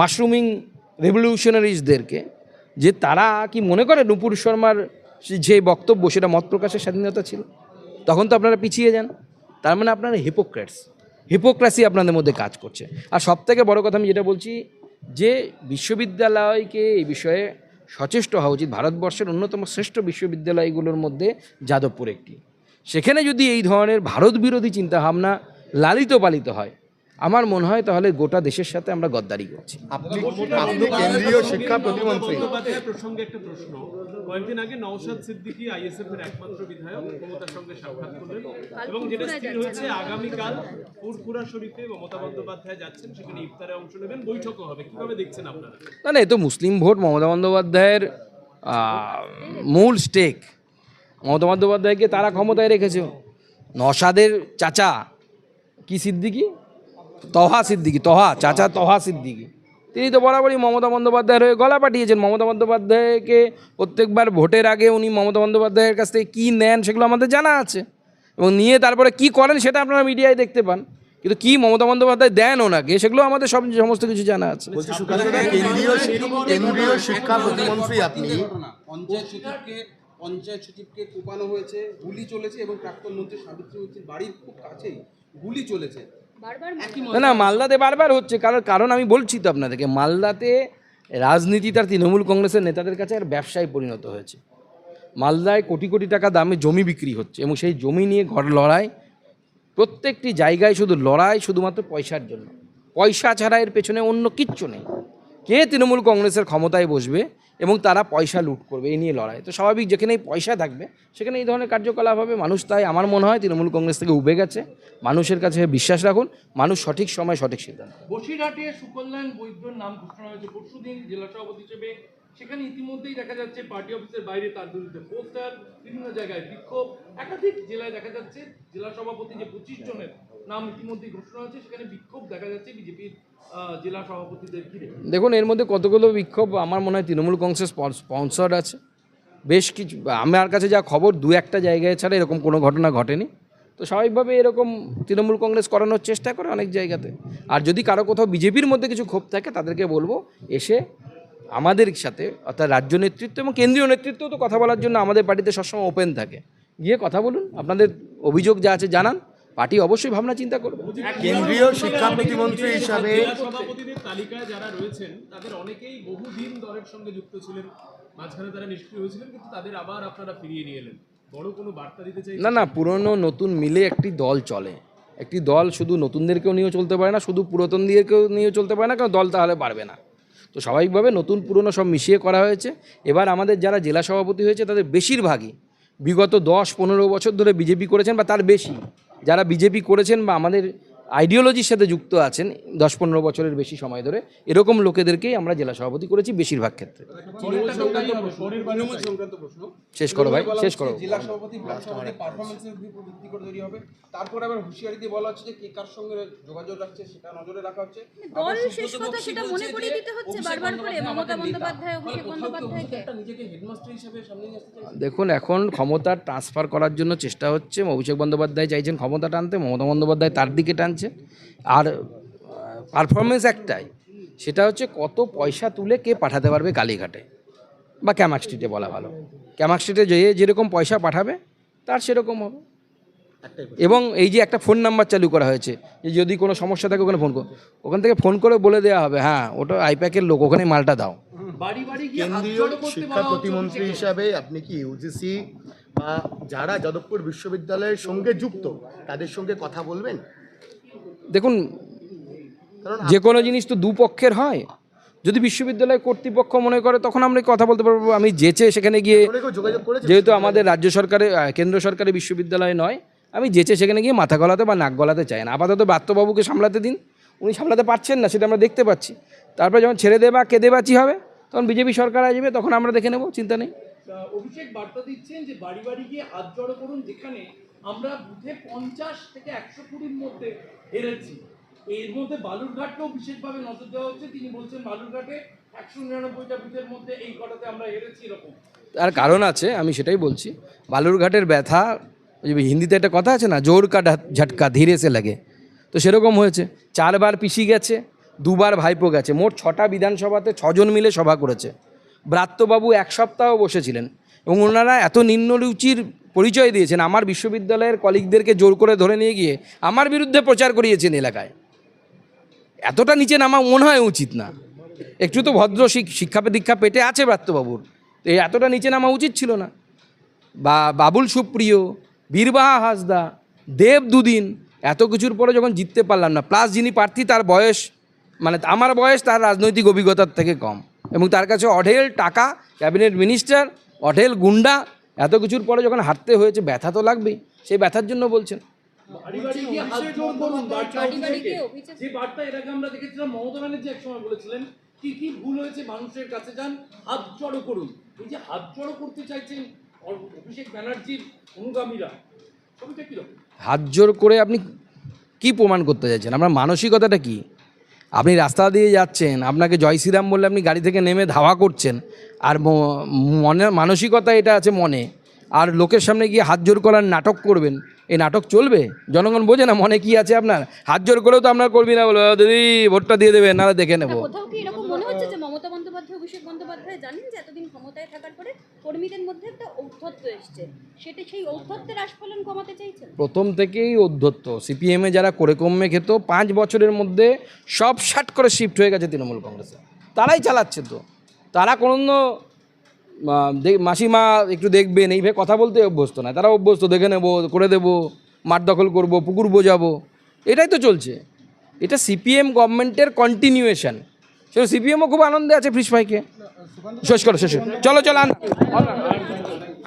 মাশরুমিং রেভলিউশনারিজদেরকে, যে তারা কি মনে করে নুপুর শর্মার যে বক্তব্য, সেটা মত প্রকাশের স্বাধীনতা ছিল? তখন তো আপনারা পিছিয়ে যান। তার মানে আপনারা হিপোক্রেটস হিপোক্রাসি আপনাদের মধ্যে কাজ করছে। আর সব থেকে বড় কথা আমি যেটা বলছি, যে বিশ্ববিদ্যালয়কে এই বিষয়ে সচেষ্ট হওয়া উচিত। ভারতবর্ষের অন্যতম শ্রেষ্ঠ বিশ্ববিদ্যালয়গুলোর মধ্যে যাদবপুর একটি। সেখানে যদি এই ধরনের ভারত বিরোধী চিন্তাভাবনা লালিত পালিত হয় আমার মনে হয় তাহলে গোটা দেশের সাথে আমরা গদ্দারি করছি। আপনি কেন্দ্রীয় শিক্ষা প্রতিমন্ত্রী। প্রসঙ্গে একটা প্রশ্ন। কয়েকদিন আগে নওশাদ সিদ্দিকী আইএসএফ এর একমাত্র বিধায়ক মমতার সঙ্গে সাক্ষাৎ করলেন এবং যেটা স্থির হয়েছে আগামীকাল ফুরফুরা শরীফে মমতা বন্দ্যোপাধ্যায় যাচ্ছেন সেখানে ইফতারে অংশ নেবেন বৈঠকও হবে। কীভাবে দেখছেন আপনারা? না না এ তো মুসলিম ভোট। মমতা বন্দ্যোপাধ্যায়ের মূল স্টেক। মমতা বন্দ্যোপাধ্যায়কে তারা ক্ষমতায় রেখেছে। নসাদের চাচা কি সিদ্দিকি? তহা সিদ্দিকি তহা চাচা তহা সিদ্দিকি। তিনি তো বরাবরই মমতা বন্দ্যোপাধ্যায়ের হয়ে গলা পাঠিয়েছেন। মমতা বন্দ্যোপাধ্যায়কে প্রত্যেকবার ভোটের আগে উনি মমতা বন্দ্যোপাধ্যায়ের কাছ থেকে কী নেন সেগুলো আমাদের জানা আছে। এবং নিয়ে তারপরে কি করেন সেটা আপনারা মিডিয়ায় দেখতে পান। কিন্তু কি মমতা বন্দ্যোপাধ্যায় দেন ওনাকে সেগুলো আমাদের সব সমস্ত কিছু জানা আছে। বলছি সুকান্ত দা, কেন্দ্রীয় শিক্ষা প্রতিমন্ত্রী আপনি? পঞ্চায়েত সচিবকে কোপানো হয়েছে গুলি চলেছে এবং প্রাক্তন মন্ত্রী সাবিত্রী মন্ত্রীর বাড়ির খুব কাছেই গুলি চলেছে। না না মালদাতে বারবার হচ্ছে। কারণ কারণ আমি বলছি তো আপনাদেরকে মালদাতে রাজনীতি তার তৃণমূল কংগ্রেসের নেতাদের কাছে আর ব্যবসায় পরিণত হয়েছে। মালদায় কোটি কোটি টাকা দামে জমি বিক্রি হচ্ছে এবং সেই জমি নিয়ে ঘর লড়াই প্রত্যেকটি জায়গায় শুধু লড়াই শুধুমাত্র পয়সার জন্য। পয়সা ছাড়া এর পেছনে অন্য কিচ্ছু নেই। কে তৃণমূল কংগ্রেসের ক্ষমতায় বসবে? এবং তারা পয়সা লুট করবে, এই নিয়ে লড়াই। তো স্বাভাবিক যেখানেই পয়সা থাকবে, সেখানে এই ধরনের কার্যকলাপ হবে। মানুষ তাই, আমার মনে হয় তৃণমূল কংগ্রেস থেকে উবে গেছে। মানুষের কাছে বিশ্বাস রাখুন, মানুষ সঠিক সময় সঠিক সিদ্ধান্ত বসিরহাটে সুকল্যাণ বৈদ্যর নাম ঘোষণা হয়েছে। পরশুদিন জেলা সভাপতি হিসেবে সেখানে ইতিমধ্যেই দেখা যাচ্ছে পার্টি অফিসের বাইরে তার বিরুদ্ধে পোস্টার, বিভিন্ন জায়গায় বিক্ষোভ। একাধিক জেলায় দেখা যাচ্ছে জেলা সভাপতি যে পঁচিশ জনের নাম ইতিমধ্যেই ঘোষণা হয়েছে, সেখানে বিক্ষোভ দেখা যাচ্ছে বিজেপির জেলা সভাপতিদের ঘিরে। দেখুন, এর মধ্যে কতগুলো বিক্ষোভ? আমার মনে হয় তৃণমূল কংগ্রেস স্পন্সর আছে। বেশ কিছু, আমার কাছে যা খবর, দু একটা জায়গায় ছাড়া এরকম কোনো ঘটনা ঘটেনি। তো স্বাভাবিকভাবে এরকম তৃণমূল কংগ্রেস করানোর চেষ্টা করে অনেক জায়গাতে। আর যদি কারও কোথাও বিজেপির মধ্যে কিছু ক্ষোভ থাকে, তাদেরকে বলব, এসে আমাদের সাথে অর্থাৎ রাজ্য নেতৃত্ব এবং কেন্দ্রীয় নেতৃত্ব তো কথা বলার জন্য আমাদের পার্টিতে সবসময় ওপেন থাকে। গিয়ে কথা বলুন আপনাদের অভিযোগ যা আছে জানান। পার্টি অবশ্যই ভাবনা চিন্তা করবে। কেন্দ্রীয় শিক্ষা প্রতিমন্ত্রী হিসাবে সভাপতিদের তালিকায় যারা রয়েছেন তাদের অনেকেই বহুদিন দলের সঙ্গে যুক্ত ছিলেন। মাঝখানে তারা নিষ্ক্রিয় হয়েছিলেন কিন্তু তাদের আবার আপনারা ফিরিয়ে নিয়ে এলেন। বড় কোনো বার্তা দিতে চাই না না পুরনো নতুন মিলে একটি দল চলে। একটি দল শুধু নতুনদেরকেও নিয়েও চলতে পারে না শুধু পুরাতনদেরকেও নিয়েও চলতে পারে না কারণ দল তাহলে পারবে না। তো স্বাভাবিকভাবে নতুন পুরনো সব মিশিয়ে করা হয়েছে। এবার আমাদের যারা জেলা সভাপতি হয়েছে, তাদের বেশিরভাগই বিগত দশ পনেরো বছর ধরে বিজেপি করেছেন বা তার বেশি। যারা বিজেপি করেছেন বা আমাদের আইডিওলজির সাথে যুক্ত আছেন দশ পনেরো বছরের বেশি সময় ধরে এরকম লোকেদেরকেই আমরা জেলা সভাপতি করেছি বেশিরভাগ ক্ষেত্রে। শেষ করো ভাই শেষ করো। জেলা সভাপতি ব্লক সভাপতি পারফরমেন্সের উপর ভিত্তি করে তৈরি হবে। তারপর আবার হুঁশিয়ারি দিয়ে বলা হচ্ছে যে কে কার সঙ্গে যোগাযোগ রাখছে সেটা নজরে রাখা হচ্ছে। দল শেষ কথা সেটা মনে করিয়ে দিতে হচ্ছে বারবার করে। মমতা বন্দ্যোপাধ্যায়, অভিষেক বন্দ্যোপাধ্যায়কে। নিজেকে হেডমাস্টার হিসেবে সামনে নিয়ে আসতে দেখুন এখন ক্ষমতা ট্রান্সফার করার জন্য চেষ্টা হচ্ছে। অভিষেক বন্দ্যোপাধ্যায় চাইছেন ক্ষমতা টানতে মমতা বন্দ্যোপাধ্যায় তার দিকে টানছে। আর পারফরমেন্স একটাই সেটা হচ্ছে কত পয়সা তুলে কে পাঠাতে পারবে কালীঘাটে বা ক্যামাক স্ট্রিটে বলা ভালো। ক্যামাক স্ট্রিটে যে যেরকম পয়সা পাঠাবে তার সেরকম হবে। এবং এই যে একটা ফোন নাম্বার চালু করা হয়েছে যে যদি কোনো সমস্যা থাকে ওখানে ফোন কর ওখান থেকে ফোন করে বলে দেওয়া হবে হ্যাঁ ওটা আইপ্যাকের লোক ওখানে মালটা দাও। বাড়ি বাড়ি কেন্দ্রীয় শিক্ষা প্রতিমন্ত্রী হিসাবে আপনি কি ইউজিসি বা যারা যাদবপুর বিশ্ববিদ্যালয়ের সঙ্গে যুক্ত তাদের সঙ্গে কথা বলবেন? দেখুন যে কোনো জিনিস তো দুপক্ষের হয়। যদি বিশ্ববিদ্যালয় কর্তৃপক্ষ মনে করে তখন আমরা কথা বলতে পারব? আমি যেচে সেখানে গিয়ে যেহেতু আমাদের রাজ্য সরকারের আহ, কেন্দ্র সরকারের বিশ্ববিদ্যালয় নয় আমি যেচে সেখানে গিয়ে মাথা গলাতে বা নাক গলাতে চাই না। আপাতত বাত্যবাবুকে সামলাতে দিন উনি সামলাতে পারছেন না সেটা আমরা দেখতে পাচ্ছি। তারপরে যখন ছেড়ে দেবা কেঁদে বাঁচি হবে তখন বিজেপি সরকার আসবে তখন আমরা দেখে নেব চিন্তা নেই। অভিষেক বার্তা দিচ্ছেন যে বাড়ি বাড়ি গিয়ে হাত জড়ো করুন যেখানে আমরা বুথে পঞ্চাশ থেকে একশো কুড়ির মধ্যে হেরেছি। এর মধ্যে বালুরঘাটকেও বিশেষভাবে নজর দেওয়া হচ্ছে। তিনি বলছেন বালুরঘাটে একশো নিরানব্বইটা বুথের মধ্যে এই কটাতে আমরা হেরেছি এরকম। তার কারণ আছে, আমি সেটাই বলছি। বালুরঘাটের ব্যথা হিন্দিতে একটা কথা আছে না, জোর কা ঢা- ঝটকা, ধীরে সে লাগে। তো সেরকম হয়েছে। চারবার পিসি গেছে, দুবার ভাইপো গেছে। মোট ছটা বিধানসভাতে ছজন মিলে সভা করেছে। ব্রাত্যবাবু এক সপ্তাহ বসেছিলেন এবং ওনারা এত নিম্নরুচির পরিচয় দিয়েছেন। আমার বিশ্ববিদ্যালয়ের কলিগদেরকে জোর করে ধরে নিয়ে গিয়ে আমার বিরুদ্ধে প্রচার করিয়েছেন এলাকায়। এতটা নিচে নামা মনে হয় উচিত না। একটু তো ভদ্র শিক- শিক্ষা দীক্ষা পেটে আছে ব্রাত্যবাবুর। এই এতটা নিচে নামা উচিত ছিল না। বা বাবুল সুপ্রিয়, বীরবাহা হাসদা, দেব দুদিন, এত কিছুর পরে যখন জিততে পারলাম না প্লাস যিনি প্রার্থী, তার বয়স মানে আমার বয়স, তার রাজনৈতিক অভিজ্ঞতার থেকে কম। এবং তার কাছে অঢেল টাকা, ক্যাবিনেট মিনিস্টার, অঢেল গুন্ডা এত কিছুর পরে যখন হাঁটতে হয়েছে ব্যথা তো লাগবেই। সেই ব্যথার জন্য বলছেন। আমরা কি কি ভুল হয়েছে মানুষের কাছে যান হাত জড়ো করুন। এই যে হাত জড়ো করতে চাইছেন অভিষেক ব্যানার্জির অনুগামীরা হাত জোর করে আপনি কি প্রমাণ করতে চাইছেন? আপনার মানসিকতাটা কি? আপনি রাস্তা দিয়ে যাচ্ছেন, আপনাকে জয় শ্রীরাম বললে আপনি গাড়ি থেকে নেমে ধাওয়া করছেন, আর মনে, মানসিকতা এটা আছে মনে, আর লোকের সামনে গিয়ে হাত জোর করার নাটক করবেন, এই নাটক চলবে? জনগণ বোঝে না মনে কি আছে আপনার? হাত জোর করেও তো আপনার করবি না বলো, দিদি ভোটটা দিয়ে দেবে নাহলে দেখে নেব না, কোথাও কি এরকম মনে হচ্ছে যে মমতা বন্দ্যোপাধ্যায় অভিষেক বন্দ্যোপাধ্যায় জানেন যে এতদিন ক্ষমতায় থাকার পরে কর্মীদের মধ্যে একটা ঔদ্ধত্য এসছে। সেটা সেই ঔদ্ধত্যের আস্ফলন কমাতে চাইছেন? প্রথম থেকেই অধ্যত্ত সিপিএমে যারা করে কমে খেত, পাঁচ বছরের মধ্যে সব শাট করে শিফট হয়ে গেছে তৃণমূল কংগ্রেসে। তারাই চালাচ্ছে তো। তারা কোনো মাসিমা একটু দেখবেন এইভাবে কথা বলতে অভ্যস্ত না তারা অভ্যস্ত, দেখে নেব, করে দেবো, মাঠ দখল করব, পুকুর বোঝাবো। এটাই তো চলছে। এটা সিপিএম গভর্নমেন্টের কন্টিনিউয়েশন সেটা সিপিএমও খুব আনন্দে আছে ফ্রিজ ভাইকে শেষ করো শেষ। চলো চলো আন